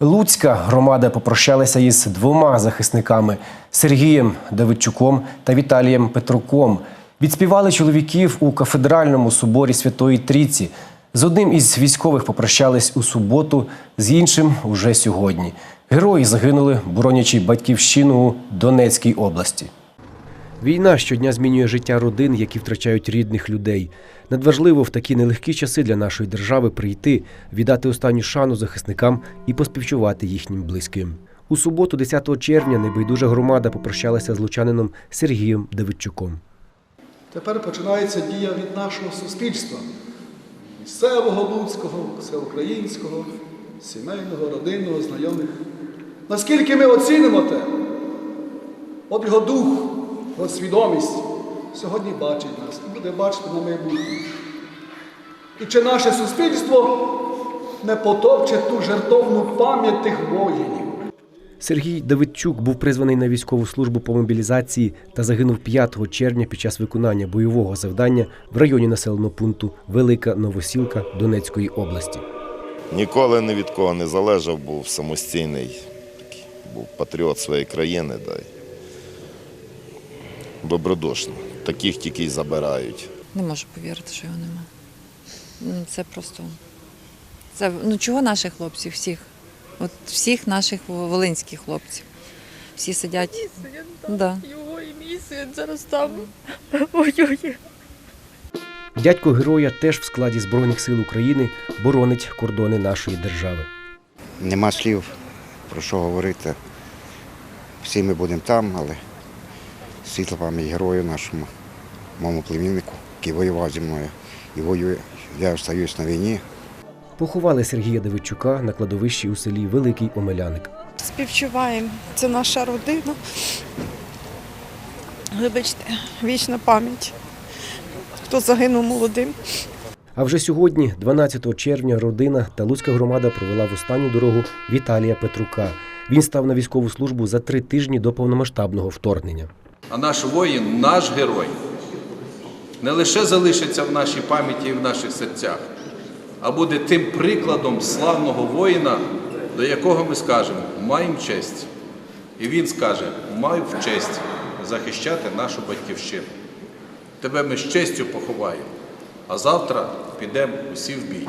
Луцька громада попрощалася із двома захисниками Сергієм Давидчуком та Віталієм Петруком. Відспівали чоловіків у кафедральному соборі Святої Трійці. З одним із військових попрощались у суботу, з іншим уже сьогодні. Герої загинули, боронячи батьківщину у Донецькій області. Війна щодня змінює життя родин, які втрачають рідних людей. Надважливо в такі нелегкі часи для нашої держави прийти, віддати останню шану захисникам і поспівчувати їхнім близьким. У суботу, 10 червня, небайдужа громада попрощалася з лучанином Сергієм Давидчуком. Тепер починається дія від нашого суспільства місцевого, людського, всеукраїнського, сімейного, родинного, знайомих. Наскільки ми оцінимо те, от його дух, його свідомість сьогодні бачить нас і буде бачити на майбутнє. І чи наше суспільство не потопче ту жертовну пам'ять тих воїнів? Сергій Давидчук був призваний на військову службу по мобілізації та загинув 5 червня під час виконання бойового завдання в районі населеного пункту Велика Новосілка Донецької області. Ніколи ні від кого не залежав, був самостійний, такий, був патріот своєї країни. Да, добродушно. Таких тільки й забирають. Не можу повірити, що його нема. Ну, Це просто. Це ну чого наших хлопців, всіх. От всіх наших волинських хлопців. Всі сидять. Сидять Да. Його і мій син зараз там воює. Дядько героя теж в складі Збройних сил України боронить кордони нашої держави. Нема слів про що говорити. Всі ми будемо там, але світла пам'ять герою нашому, моєму племіннику, який воював зі мною і воює. Я остаюсь на війні. Поховали Сергія Давидчука на кладовищі у селі Великий Омеляник. Співчуваємо. Це наша родина. Вибачте, вічна пам'ять. Хто загинув молодим. А вже сьогодні, 12 червня, родина та Луцька громада провела в останню дорогу Віталія Петрука. Він став на військову службу за три тижні до повномасштабного вторгнення. А наш воїн, наш герой, не лише залишиться в нашій пам'яті і в наших серцях, а буде тим прикладом славного воїна, до якого ми скажемо маємо честь. І він скаже, маю в честь захищати нашу батьківщину. Тебе ми з честю поховаємо, а завтра підемо усі в бій.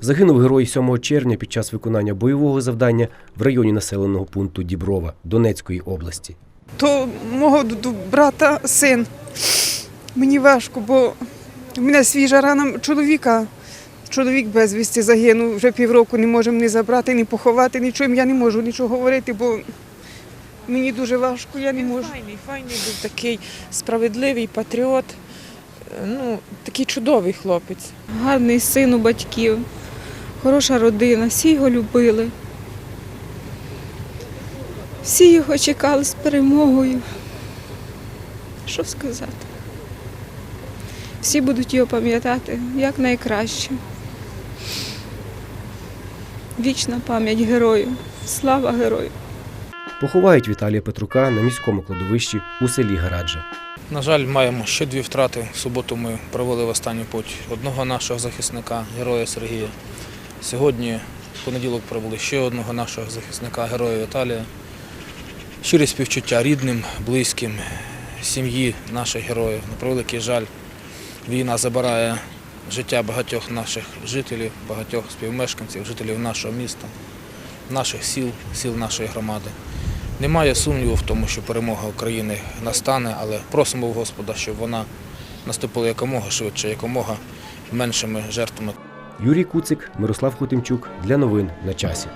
Загинув герой 7 червня під час виконання бойового завдання в районі населеного пункту Діброва Донецької області. То мого брата син. Мені важко, бо в мене свіжа рана чоловіка. Чоловік безвісті загинув, вже півроку не можемо ні забрати, ні поховати, нічого. Я не можу нічого говорити, бо мені дуже важко, я не можу. Файний, файний був такий справедливий патріот, е, ну, такий чудовий хлопець. гарний син у батьків, хороша родина, всі його любили. Всі його чекали з перемогою. Що сказати? Всі будуть його пам'ятати як найкраще. Вічна пам'ять герою. Слава герою! Поховають Віталія Петрука на міському кладовищі у селі Гараджа. На жаль, маємо ще дві втрати. В суботу ми провели в останню путь одного нашого захисника, героя Сергія. Сьогодні, в понеділок, провели ще одного нашого захисника, героя Віталія. Щирі співчуття рідним, близьким, сім'ї наших героїв. На превеликий жаль, війна забирає життя багатьох наших жителів, багатьох співмешканців, жителів нашого міста, наших сіл, сіл нашої громади. Немає сумніву в тому, що перемога України настане, але просимо в Господа, щоб вона наступила якомога швидше, якомога меншими жертвами. Юрій Куцик, Мирослав Хотимчук для новин на часі.